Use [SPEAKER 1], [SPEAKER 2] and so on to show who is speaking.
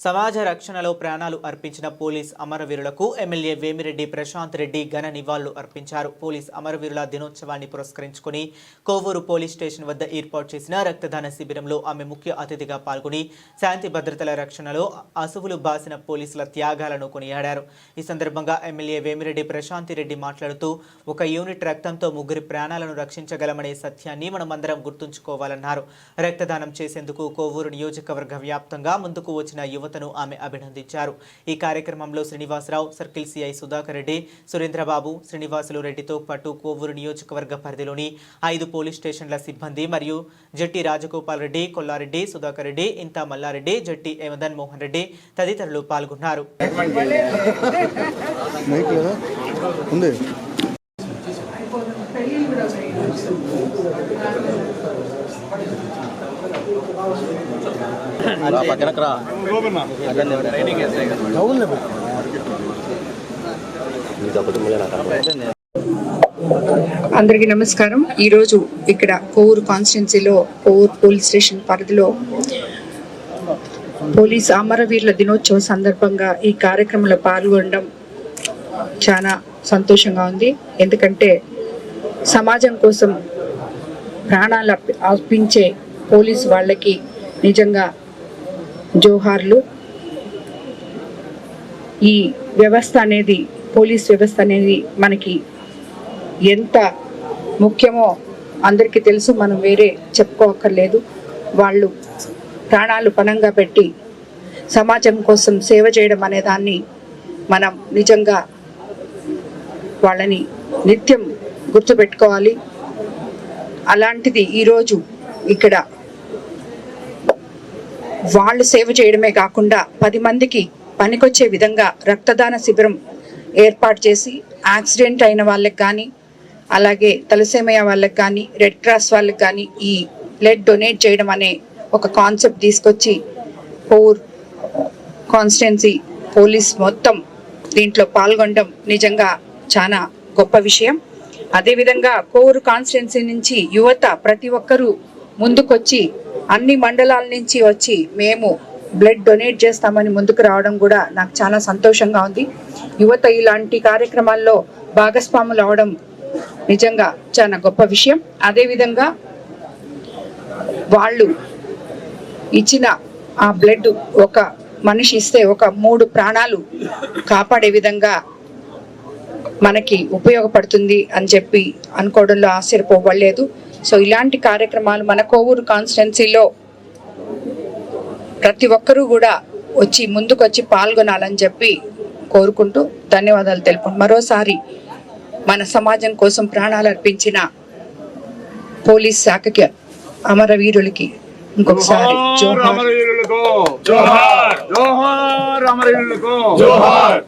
[SPEAKER 1] సమాజ రక్షణలో ప్రాణాలు అర్పించిన పోలీస్ అమరవీరులకు ఎమ్మెల్యే వేమిరెడ్డి ప్రశాంత్ రెడ్డి ఘన నివాళులు అర్పించారు. పోలీస్ అమరవీరుల దినోత్సవాన్ని పురస్కరించుకుని కోవూరు పోలీస్ స్టేషన్ వద్ద ఏర్పాటు చేసిన రక్తదాన శిబిరంలో ఆమె ముఖ్య అతిథిగా పాల్గొని శాంతి భద్రతల రక్షణలో అసువులు బాసిన పోలీసుల త్యాగాలను కొనియాడారు. ఈ సందర్భంగా ఎమ్మెల్యే వేమిరెడ్డి ప్రశాంతి రెడ్డి మాట్లాడుతూ ఒక యూనిట్ రక్తంతో ముగ్గురి ప్రాణాలను రక్షించగలమనే సత్యాన్ని మనమందరం గుర్తుంచుకోవాలన్నారు. రక్తదానం చేసేందుకు కోవూరు నియోజకవర్గ వ్యాప్తంగా ముందుకు వచ్చిన యువతను ఆమె అభినందించారు. ఈ కార్యక్రమంలో శ్రీనివాసరావు సర్కిల్ సిఐ సుధాకర్ రెడ్డి సురేంద్రబాబు శ్రీనివాసులు రెడ్డితో పాటు కోవూరు నియోజకవర్గ పరిధిలోని ఐదు పోలీస్ స్టేషన్ల సిబ్బంది మరియు జట్టి రాజగోపాల్ రెడ్డి కొల్లారెడ్డి సుధాకర్ రెడ్డి ఇంతా మల్లారెడ్డి జట్టి ఏమదన్ మోహన్ రెడ్డి తదితరులు పాల్గొన్నారు.
[SPEAKER 2] ఉంది.
[SPEAKER 3] అందరికీ నమస్కారం. ఈరోజు ఇక్కడ కోవూరు కాన్స్టిట్యున్సీలో కోవూరు పోలీస్ స్టేషన్ పరిధిలో పోలీస్ అమరవీరుల దినోత్సవం సందర్భంగా ఈ కార్యక్రమంలో పాల్గొనడం చాలా సంతోషంగా ఉంది. ఎందుకంటే సమాజం కోసం ప్రాణాలు అర్పి- అర్పించే పోలీస్ వాళ్ళకి నిజంగా జోహార్లు. ఈ వ్యవస్థ అనేది పోలీస్ వ్యవస్థ అనేది మనకి ఎంత ముఖ్యమో అందరికీ తెలుసు మనం వేరే చెప్పుకోక్కర్లేదు. వాళ్ళు ప్రాణాలు పణంగా పెట్టి సమాజం కోసం సేవ చేయడం అనే దాన్ని మనం నిజంగా వాళ్ళని నిత్యం గుర్తుపెట్టుకోవాలి. అలాంటిది ఈరోజు ఇక్కడ వాళ్ళు సేవ చేయడమే కాకుండా పది మందికి పనికొచ్చే విధంగా రక్తదాన శిబిరం ఏర్పాటు చేసి యాక్సిడెంట్ అయిన వాళ్ళకి కానీ అలాగే తలసేమయ్య వాళ్ళకి కానీ రెడ్ క్రాస్ వాళ్ళకి కానీ ఈ బ్లడ్ డొనేట్ చేయడం అనే ఒక కాన్సెప్ట్ తీసుకొచ్చి పౌర్ కాన్స్టిట్యున్సీ పోలీస్ మొత్తం దీంట్లో పాల్గొనడం నిజంగా చాలా గొప్ప విషయం. అదేవిధంగా కోవూరు కాన్స్టిట్యున్సీ నుంచి యువత ప్రతి ఒక్కరూ ముందుకొచ్చి అన్ని మండలాల నుంచి వచ్చి మేము బ్లడ్ డొనేట్ చేస్తామని ముందుకు రావడం కూడా నాకు చాలా సంతోషంగా ఉంది. యువత ఇలాంటి కార్యక్రమాల్లో భాగస్వాములు అవడం నిజంగా చాలా గొప్ప విషయం. అదేవిధంగా వాళ్ళు ఇచ్చిన ఆ బ్లడ్ ఒక మనిషి ఇస్తే ఒక మూడు ప్రాణాలు కాపాడే విధంగా మనకి ఉపయోగపడుతుంది అని చెప్పి అనుకోవడంలో ఆశ్చర్యపోవలేదు సో ఇలాంటి కార్యక్రమాలు మన కోవూరు కాన్స్టిట్యున్సీలో ప్రతి ఒక్కరూ కూడా వచ్చి ముందుకొచ్చి పాల్గొనాలని చెప్పి కోరుకుంటూ ధన్యవాదాలు తెలుపుకుంటూ మరోసారి మన సమాజం కోసం ప్రాణాలు అర్పించిన పోలీస్ శాఖకి అమరవీరులకి ఇంకొకసారి
[SPEAKER 4] జోహార్
[SPEAKER 3] జోహార్.
[SPEAKER 4] అమరవీరులకు. జోహార్. జోహార్ అమరవీరులకు. జోహార్.